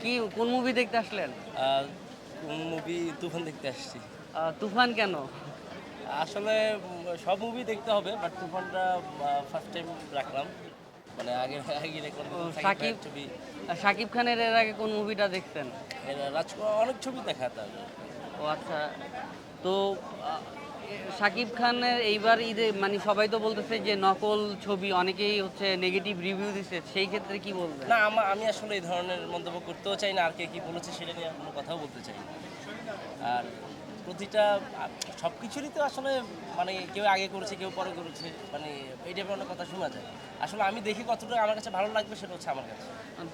কি কোন মুভি দেখতে আসলেন? কোন মুভি তুফান দেখতে আসছি। তুফান কেন? আসলে সব মুভি দেখতে হবে বাট তুফানটা ফার্স্ট টাইম রাখলাম। মানে আগে আগে রেকর্ড সাকিব সাকিব ছবি। শাকিব খানের এর আগে কোন মুভিটা দেখছেন রাজকুমার অনেক ছবি দেখা তার। ও আচ্ছা। তো শাকিব খানের এইবার ঈদে মানে সবাই তো বলতেছে যে নকল ছবি অনেকেই হচ্ছে নেগেটিভ রিভিউ দিচ্ছে সেই ক্ষেত্রে কি বলবেন? না আমা- আমি আসলে এই ধরনের মন্তব্য করতেও চাই না আর কে কি বলেছে সেটা নিয়ে কোনো কথাও বলতে চাই আর প্রতিটা সব কিছুরই তো আসলে মানে কেউ আগে করেছে কেউ পরে করেছে মানে এই টাইপের অনেক কথা শোনা যায়। আসলে আমি দেখি কতটা আমার কাছে ভালো লাগবে সেটা হচ্ছে আমার কাছে।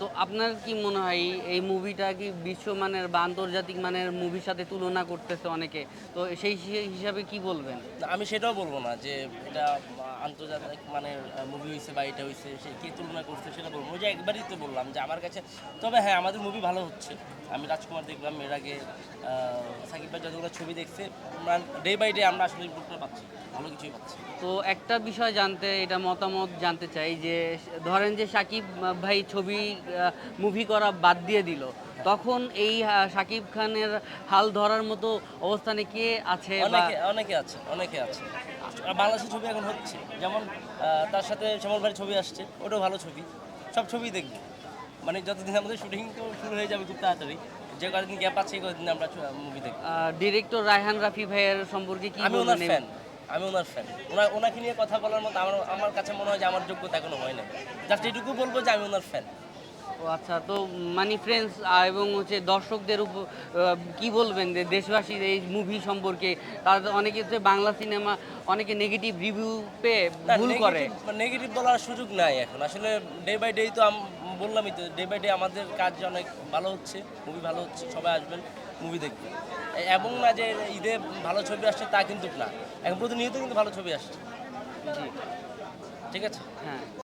তো আপনার কি মনে হয় এই- মুভিটা কি বিশ্বমানের বা আন্তর্জাতিক মানের মুভির সাথে তুলনা করতেছে অনেকে? তো সেই হিসে- হিসাবে কি বলবেন? আমি সেটাও বলব না যে এটা আন্তর্জাতিক মানে মুভি হয়েছে বা এটা হয়েছে সে কে তুলনা করছে সেটা বলব। যে একবারই তো বললাম যে আমার কাছে, তবে হ্যাঁ আমাদের মুভি ভালো হচ্ছে। আমি রাজকুমার দেখলাম, এর আগে সাকিব ভাই যতগুলো ছবি দেখছে ডে বাই ডে আমরা আসলে ইম্প্রুভটা পাচ্ছি। ভালো কিছুই পাচ্ছি। তো একটা বিষয় জানতে এটা মতামত জানতে চাই যে ধরেন যে সাকিব ভাই ছবি মুভি করা বাদ দিয়ে দিল তখন এই সাকিব খানের হাল ধরার মতো অবস্থানে কে আছে অনেকে অনেকে আছে অনেকে আছে। বাংলাদেশের ছবি এখন হচ্ছে। যেমন তার সাথে শ্যামল ভাইয়ের ছবি আসছে ওটাও ভালো ছবি। সব ছবি দেখব। মানে যতদিন আমাদের শুটিং তো শুরু হয়ে যাবে খুব তাড়াতাড়ি। যে কদিন গ্যাপ আছে কদিন আমরা মুভি দেখব। ডিরেক্টর রায়হান রাফি ভাইয়ের সম্পর্কে কি আমি ওনার ফ্যান আমি ওনার ফ্যান ওনার ওনাকে নিয়ে কথা বলার মতো আমার আমার কাছে মনে হয় যে আমার যোগ্যতা এখনও হয় না জাস্ট এটুকু বলব যে আমি ওনার ফ্যান ও আচ্ছা তো মানি ফ্রেন্ডস এবং হচ্ছে দর্শকদের উপর কি বলবেন যে দেশবাসীর এই মুভি সম্পর্কে? তাদের অনেকে হচ্ছে বাংলা সিনেমা অনেকে নেগেটিভ রিভিউ পেয়ে ভুল করে। নেগেটিভ বলার সুযোগ নাই এখন। আসলে ডে বাই ডে তো বললামই তো ডে বাই ডে আমাদের কাজ অনেক ভালো হচ্ছে মুভি ভালো হচ্ছে সবাই আসবেন। মুভি দেখবে। এবং না যে ঈদে ভালো ছবি আসছে তা কিন্তু না। এখন প্রতিনিয়ত কিন্তু ভালো ছবি আসছে। জি। ঠিক আছে? হ্যাঁ।